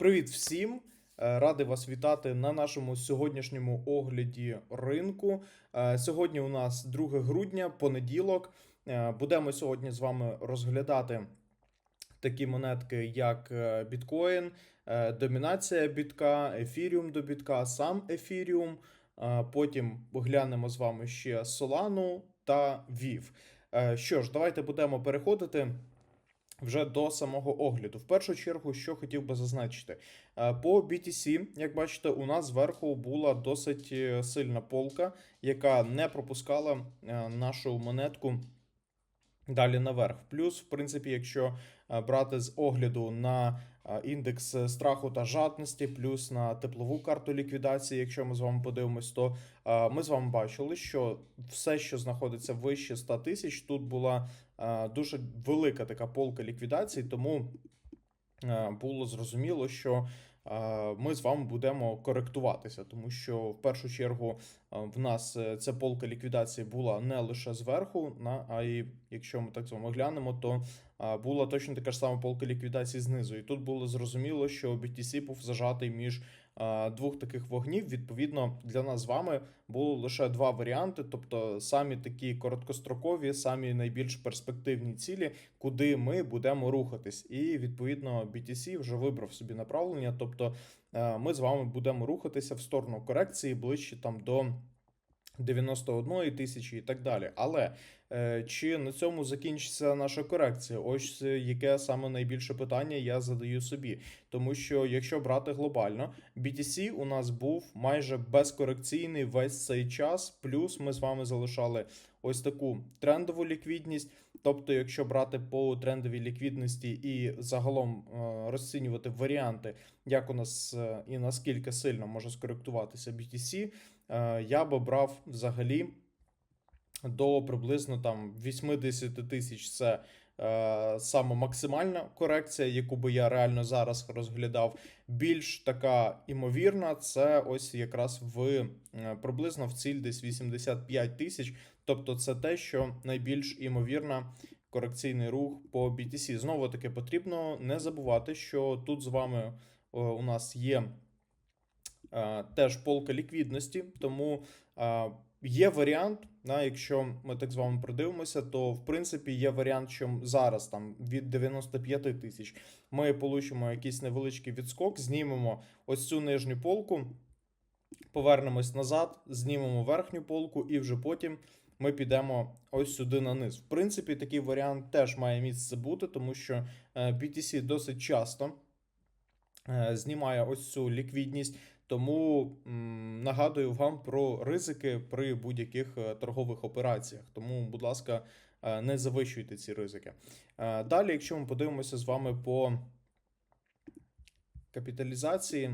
Привіт всім! Е, Радий вас вітати на нашому сьогоднішньому огляді ринку. Е, Сьогодні у нас 2 грудня, понеділок. Е, Будемо сьогодні з вами розглядати такі монетки, як біткоін, домінація бітка, ефіріум до бітка, сам ефіріум. Потім глянемо з вами ще Solana та. Е, Що ж, давайте будемо переходити вже до самого огляду. В першу чергу, що хотів би зазначити, Е, по BTC, як бачите, у нас зверху була досить е, сильна полка, яка не пропускала е, нашу монетку. Далі наверх. Плюс, в принципі, якщо брати з огляду на індекс страху та жадності, плюс на теплову карту ліквідації, якщо ми з вами подивимось, то ми з вами бачили, що все, що знаходиться вище 100 тисяч, тут була дуже велика така полка ліквідації, тому е, було зрозуміло, що е, ми з вами будемо коректуватися, тому що в першу чергу е, в нас е, ця полка ліквідації була не лише зверху, а й якщо ми так з вами глянемо, то е, була точно така ж сама полка ліквідації знизу. І тут було зрозуміло, що BTC був зажатий між е, двох таких вогнів. Відповідно, для нас з вами було лише два варіанти, тобто самі такі короткострокові, самі найбільш перспективні цілі, куди ми будемо рухатись. І відповідно BTC вже вибрав собі направлення. Тобто е, ми з вами будемо рухатися в сторону корекції ближче там до 91 тисячі і так далі. Але чи на цьому закінчиться наша корекція? Ось е, яке саме найбільше питання я задаю собі. Тому що якщо брати глобально, BTC у нас був майже безкорекційний весь цей час. Плюс ми з вами залишали ось таку трендову ліквідність. Тобто, якщо брати по трендовій ліквідності і загалом е, розцінювати варіанти, як у нас е, і наскільки сильно може скоректуватися BTC, е, я би брав взагалі до приблизно там 80 тисяч. Це е, саме максимальна корекція, яку би я реально зараз розглядав. Більш така імовірна, це ось якраз в е, приблизно в ціль десь 85 тисяч. Тобто, це те, що найбільш імовірна корекційний рух по BTC. Знову таки потрібно не забувати, що тут з вами е, у нас є теж полка ліквідності, тому є варіант, да, якщо ми так з вами придивимося, то в принципі є варіант, що зараз там від 95 тисяч ми получимо якийсь невеличкий відскок, знімемо ось цю нижню полку, повернемось назад, знімемо верхню полку, і вже потім ми підемо ось сюди на низ. В принципі, такий варіант теж має місце бути, тому що е, BTC досить часто е, знімає ось цю ліквідність. Тому нагадую вам про ризики при будь-яких е, торгових операціях. Тому, будь ласка, е, не завищуйте ці ризики. Е, Далі, якщо ми подивимося з вами по капіталізації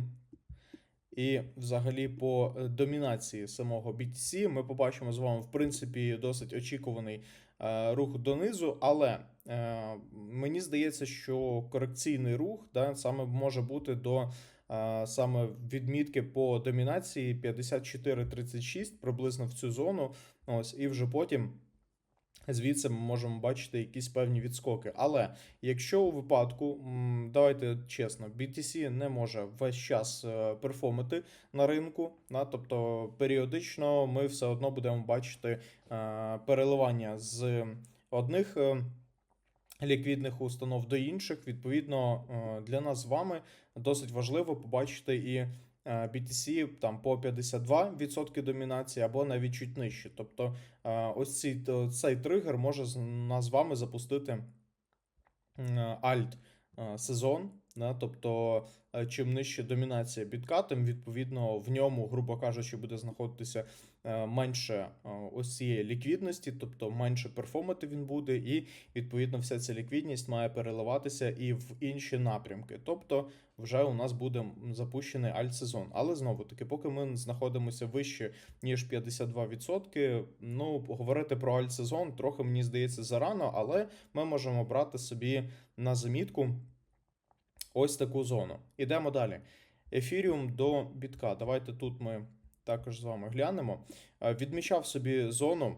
і взагалі по домінації самого BTC, ми побачимо з вами, в принципі, досить очікуваний рух донизу, але мені здається, що корекційний рух да, саме може бути до саме відмітки по домінації 54-36 приблизно в цю зону. Ось, і вже потім. Звідси ми можемо бачити якісь певні відскоки. Але якщо у випадку, давайте чесно, BTC не може весь час е, перформити на ринку, тобто періодично ми все одно будемо бачити е, переливання з одних е, ліквідних установ до інших. Відповідно, е, для нас з вами досить важливо побачити і е, BTC там по 52% домінації або навіть чуть нижче. Тобто, е, ось цей, цей тригер може нас з вами запустити альт сезон. Тобто, е, чим нижче домінація бітка, тим відповідно в ньому, грубо кажучи, буде знаходитися е, менше е, ось цієї ліквідності, тобто менше перформати він буде, і відповідно вся ця ліквідність має переливатися і в інші напрямки. Тобто, вже у нас буде запущений альт-сезон. Але знову таки, поки ми знаходимося вище ніж 52%, ну говорити про альт-сезон трохи мені здається зарано, але ми можемо брати собі на замітку ось таку зону. Ідемо далі. Ефіріум до бітка. Давайте тут ми також з вами глянемо. Е, Відмічав собі зону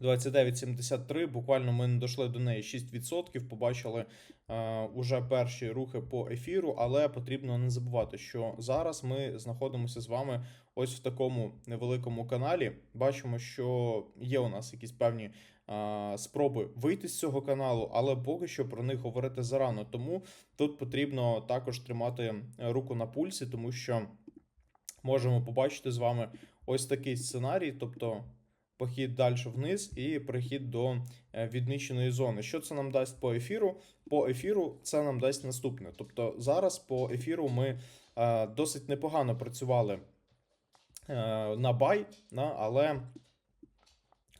29,73. Буквально ми не дійшли до неї 6%. Побачили е, уже перші рухи по ефіру, але потрібно не забувати, що зараз ми знаходимося з вами ось в такому невеликому каналі. Бачимо, що є у нас якісь певні спроби вийти з цього каналу, але поки що про них говорити зарано. Тому тут потрібно також тримати руку на пульсі, тому що можемо побачити з вами ось такий сценарій, тобто похід далі вниз і прихід до е, відміченої зони. Що це нам дасть по ефіру? По ефіру це нам дасть наступне. Тобто зараз по ефіру ми е, досить непогано працювали е, на бай, але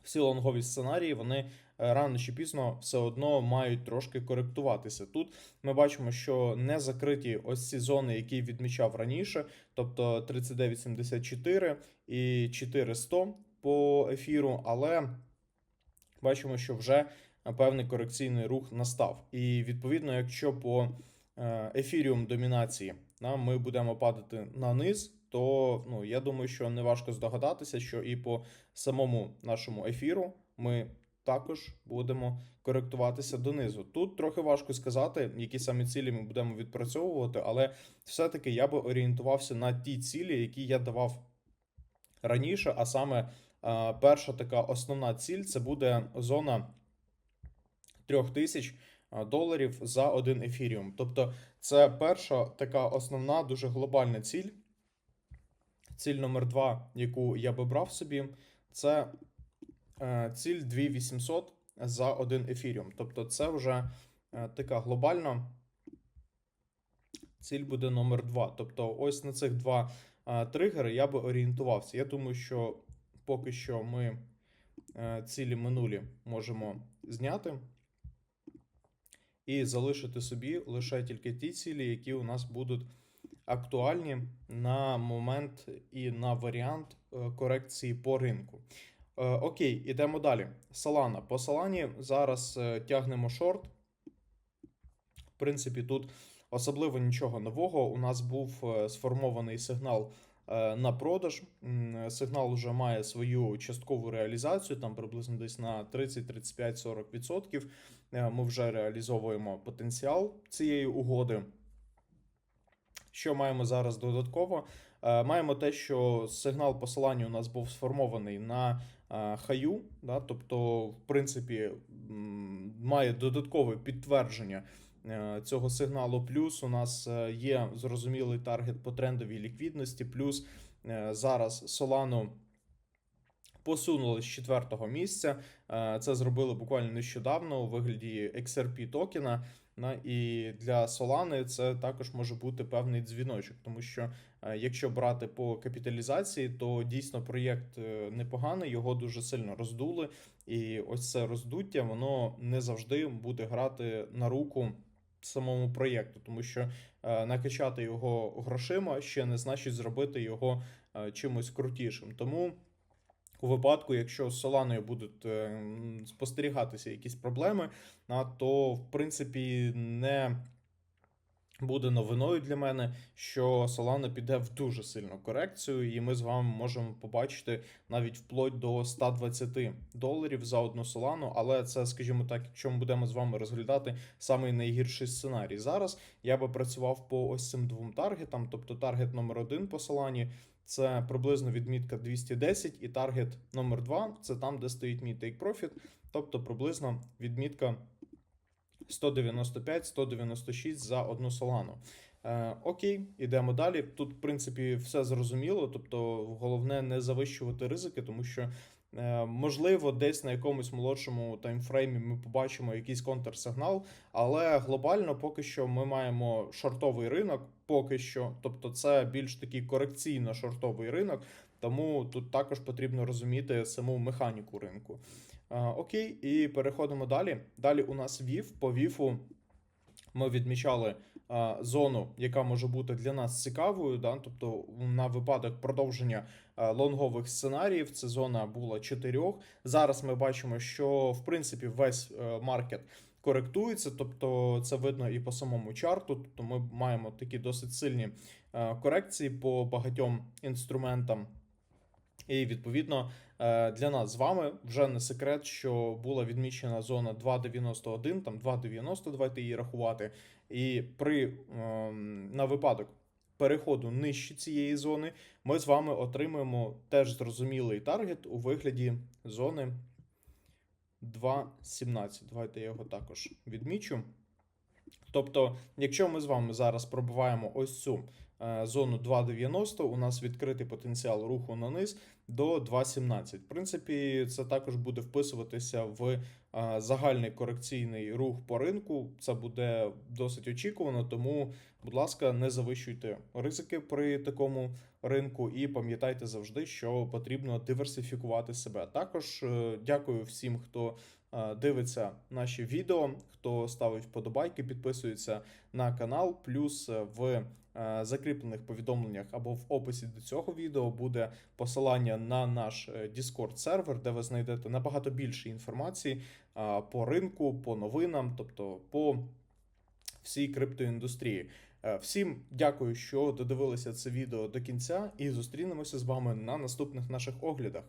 всі лонгові сценарії вони е, рано чи пізно все одно мають трошки коректуватися. Тут ми бачимо, що не закриті ось ці зони, які відмічав раніше, тобто 39,74 і 400 по ефіру, але бачимо, що вже певний корекційний рух настав. І відповідно, якщо по ефіріум домінації ми будемо падати на низ, то ну, я думаю, що не важко здогадатися, що і по самому нашому ефіру ми також будемо коректуватися донизу. Тут трохи важко сказати, які саме цілі ми будемо відпрацьовувати, але все-таки я би орієнтувався на ті цілі, які я давав раніше, а саме е, перша така основна ціль це буде зона 3000 е, доларів за один ефіріум.Тобто, це перша така основна, дуже глобальна ціль. Ціль номер 2, яку я би брав собі, це е, ціль 2800 за один ефіріум. Тобто, це вже е, така глобальна ціль буде номер 2. Тобто, ось на цих два е, тригери я би орієнтувався. Я думаю, що поки що ми цілі минулі можемо зняти і залишити собі лише тільки ті цілі, які у нас будуть актуальні на момент і на варіант е, корекції по ринку. Е, Окей, ідемо далі. Солана. По Солані зараз е, тягнемо шорт. В принципі, тут особливо нічого нового. У нас був сформований сигнал на продаж. Сигнал вже має свою часткову реалізацію, там приблизно десь на 30, 35, 40%. Е, Ми вже реалізовуємо потенціал цієї угоди. Що маємо зараз додатково? Е, Маємо те, що сигнал посилання у нас був сформований на е, хаю, да, тобто, в принципі, має додаткове підтвердження е, цього сигналу. Плюс у нас е, є зрозумілий таргет по трендовій ліквідності. Плюс е, зараз Solano посунули з четвертого місця. Е, Це зробили буквально нещодавно у вигляді XRP токена. На і для Solana це також може бути певний дзвіночок, тому що е, якщо брати по капіталізації, то дійсно проєкт е, непоганий, його дуже сильно роздули, і ось це роздуття воно не завжди буде грати на руку самому проєкту, тому що е, накачати його грошима ще не значить зробити його е, чимось крутішим. Тому у випадку, якщо з Соланою будуть е, спостерігатися якісь проблеми, то в принципі не буде новиною для мене, що Solana піде в дуже сильну корекцію, і ми з вами можемо побачити навіть вплоть до 120 доларів за одну Solana, але це, скажімо так, якщо ми будемо з вами розглядати самий найгірший сценарій. Зараз я би працював по ось цим двом таргетам, тобто таргет номер один по Solana – це приблизно відмітка 210, і таргет номер 2 це там, де стоїть мій take profit, тобто приблизно відмітка 195-196 за одну Solana. Е, окей, ідемо далі. Тут, в принципі, все зрозуміло. Тобто, головне не завищувати ризики, тому що. е, Можливо, десь на якомусь молодшому таймфреймі ми побачимо якийсь контрсигнал, але глобально поки що ми маємо шортовий ринок, поки що, тобто це більш такий корекційно шортовий ринок, тому тут також потрібно розуміти саму механіку ринку. Окей, і переходимо далі. Далі у нас ВІФ. По ВІФу ми відмічали е, зону, яка може бути для нас цікавою. Да? Тобто, на випадок продовження е, лонгових сценаріїв, це зона була 4. Зараз ми бачимо, що в принципі весь е, маркет коректується, тобто це видно і по самому чарту. Тобто ми маємо такі досить сильні е, корекції по багатьом інструментам. І відповідно е, для нас з вами вже не секрет, що була відмічена зона 2.91, там 2.90, давайте її рахувати. І при ем, на випадок переходу нижче цієї зони, ми з вами отримаємо теж зрозумілий таргет у вигляді зони 2.17. Давайте я його також відмічу. Тобто, якщо ми з вами зараз пробиваємо ось цю зону 2.90, у нас відкритий потенціал руху на низ до 2.17. В принципі, це також буде вписуватися в е, загальний корекційний рух по ринку. Це буде досить очікувано, тому, будь ласка, не завищуйте ризики при такому ринку і пам'ятайте завжди, що потрібно диверсифікувати себе. Також е, дякую всім, хто е, дивиться наші відео, хто ставить вподобайки, підписується на канал. Плюс е, в е, закріплених повідомленнях або в описі до цього відео буде посилання на наш е, Discord сервер, де ви знайдете набагато більше інформації по ринку, по новинам, тобто по всій криптоіндустрії. Е, Всім дякую, що додивилися це відео до кінця, і зустрінемося з вами на наступних наших оглядах.